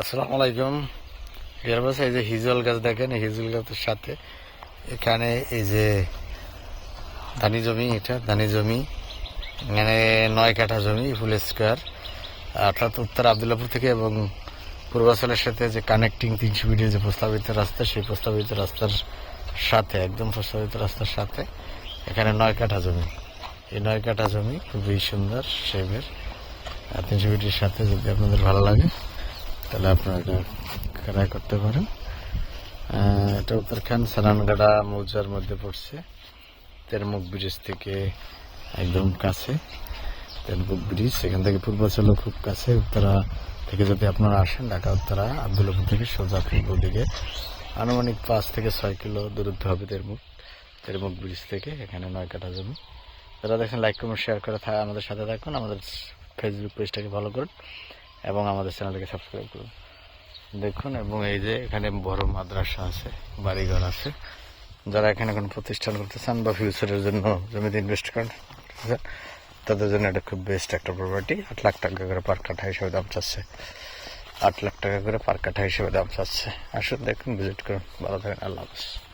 আসসালামু আলাইকুম। ইয়ারবাস এই যে হিজল গাছ দেখেন, এই হিজল গাছের সাথে এখানে এই যে ধানি জমি, এটা ধানি জমি মানে নয় কাঠা জমি, ফুল স্কোয়ার। অর্থাৎ উত্তর আবদুল্লাপুর থেকে এবং পূর্বাচলের সাথে যে কানেক্টিং তিনশো ফিটের যে প্রস্তাবিত রাস্তা, সেই প্রস্তাবিত রাস্তার সাথে, একদম প্রস্তাবিত রাস্তার সাথে এখানে নয় কাঠা জমি। এই নয় কাঠা জমি খুবই সুন্দর শেপের তিনশো ফিটের সাথে যদি আপনাদের ভালো লাগে তাহলে আপনারা ক্রয় করতে পারেন। এটা উত্তরখান সালানগাড়া মৌজার মধ্যে পড়ছে। তেরমুখ ব্রিজ থেকে একদম কাছে। তেরমুখ ব্রিজ, সেখান থেকে পূর্বাচলও খুব কাছে। উত্তরা থেকে যদি আপনারা আসেন, ঢাকা, উত্তরা আবদুল্লাপুর থেকে সোজা পূর্ব দিকে। আনুমানিক পাঁচ থেকে ছয় কিলো দূরত্ব হবে তেরমুখ। তেরমুখ ব্রিজ থেকে এখানে নয় কাটা জমি। যারা দেখেন লাইক কমেন্ট শেয়ার করে আমাদের সাথে থাকুন। আমাদের ফেসবুক পেজটাকে ফলো করুন। এবং আমাদের চ্যানেলটাকে সাবস্ক্রাইব করুন। দেখুন, এবং এই যে এখানে বড় মাদ্রাসা আছে, বাড়িঘর আছে। যারা এখানে কোনো প্রতিষ্ঠান করতে চান বা ফিউচারের জন্য জমিতে ইনভেস্ট করেন তাদের জন্য এটা খুব বেস্ট একটা প্রপার্টি আট লাখ টাকা করে পার কাঠা হিসেবে দাম চাচ্ছে। আট লাখ টাকা করে পার কাঠা হিসেবে দাম চাচ্ছে। আসুন, দেখুন ভিজিট করুন। ভালো থাকেন, আল্লাহ হাফিজ।